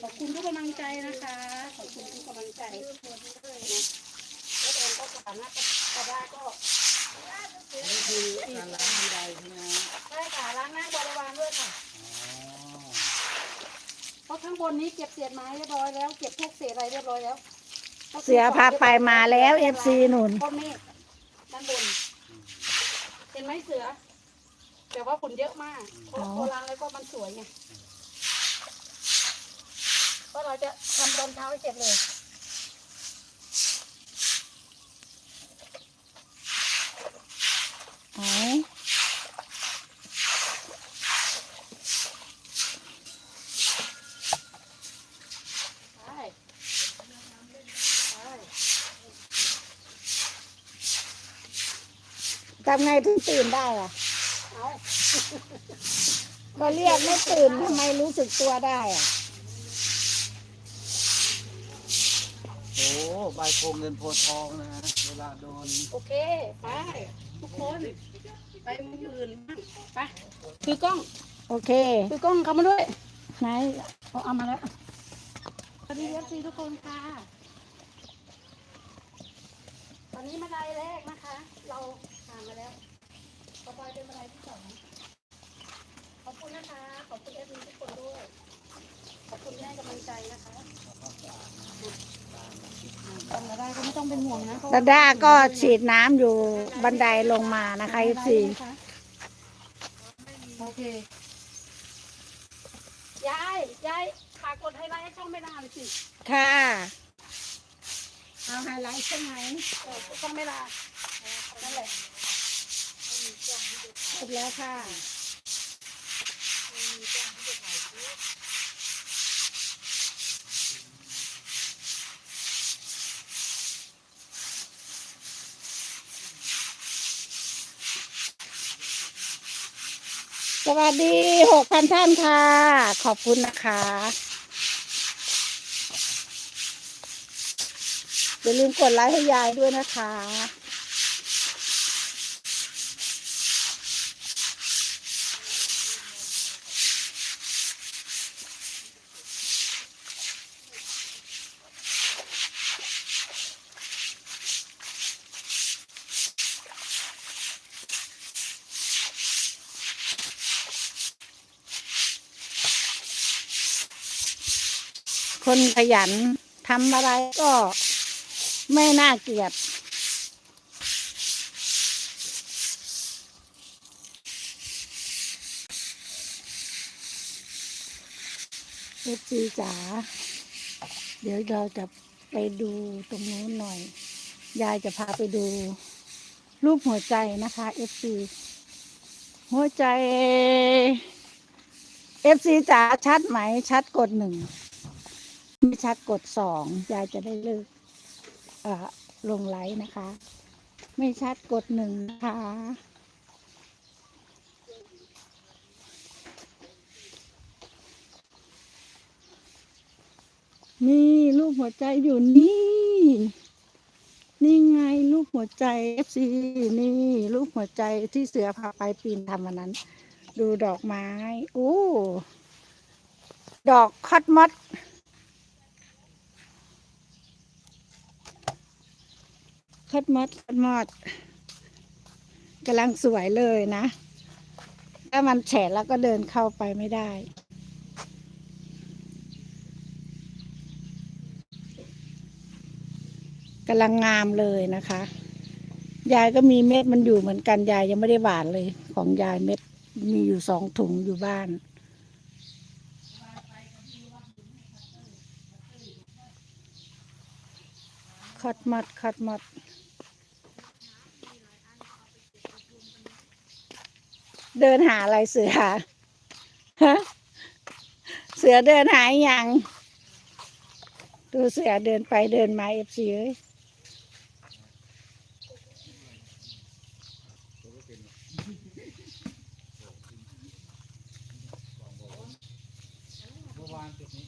ขอบคุณทุกกำลังใจนะคะ ขอบคุณทุกกำลังใจนะแล้วเองก็สามารถจะได้ก็นี่คือการล้างบันไดใช่ไหมฮะได้ค่ะล้างหน้าบริวารด้วยค่ะอ๋อเพราะข้างบนนี้เก็บเศษไม้เรียบร้อยแล้ว เก็บพวกเศษอะไรเรียบร้อยแล้ว เสือพาไปมาแล้วเอฟซีหนุนต้นเมฆด้านบน เห็นไหมเสือ แต่ว่าฝุ่นเยอะมากเพราะโบราณแล้วก็มันสวยไงก็เราจะทำตอนเช้าให้เสร็จเลยอ๋อ ทำไงถึงตื่นได้อะเอาก็เรียกไม่ตื่นทำไมรู้สึกตัวได้อะโอ้ใบโพงเงินโพทองนะฮะเวลาโดนโอเค ไป ทุกคน ไปมืออื่นบ้างไปคือกล้องโอเค คือกล้องเข้ามาด้วย ไหนเอาเอามาแล้วสวัสดีเอฟซีทุกคนค่ะ ตอนนี้มาไดแรกนะคะ เราผ่านมาแล้วต่อไปเป็นมาไดที่สองขอบคุณนะคะ ขอบคุณเอฟซีทุกคนด้วย ขอบคุณที่ให้กำลังใจนะคะทำมาได้ก็ไม่ต้องเป็นห่วงนะเพระดาด้าก็ฉีดน้ำอยู่บันไดลงมานะคะเอฟซีโอเค ยาย ยายฝากกดไฮไลท์ให้ช่องไม่นานเลยสิ ค่ะ เอาไฮไลท์ใช่ไหมเออช่องไม่นานนั่นแหละ เสร็จแล้วค่ะสวัสดีหกพันท่านค่ะ ขอบคุณนะคะ อย่าลืมกดไลค์ให้ยายด้วยนะคะ คนขยันทำอะไรก็ไม่น่าเกลียด เอฟซีจ๋า เดี๋ยวเราจะไปดูตรงนู้นหน่อย ยายจะพาไปดู รูปหัวใจนะคะเอฟซีหัวใจเอฟซีจ๋าชัดไหม ชัดกดหนึ่ง ไม่ชัดกดสองยายจะได้เลิกเอ่อลงไลค์นะคะ ไม่ชัดกดหนึ่งนะคะนี่รูปหัวใจอยู่นี่ นี่ไงรูปหัวใจ FC นี่รูปหัวใจที่เสือพาไปปีนทำวันนั้น ดูดอกไม้โอ้ดอกคอสมอส คัดมดคัดมดกำลังสวยเลยนะ ถ้ามันแฉะแล้วก็เดินเข้าไปไม่ได้ กำลังงามเลยนะคะ ยายก็มีเม็ดมันอยู่เหมือนกัน ยายยังไม่ได้หวานเลย ของยายเม็ดมีอยู่สองถุงอยู่บ้านคัดมัดคัดมัด เดินหาอะไรเสือฮะเสือเดินหายยังดูเสือเดินไปเดินมาเอฟซีเอ้ยเมื่อวานจุดนี้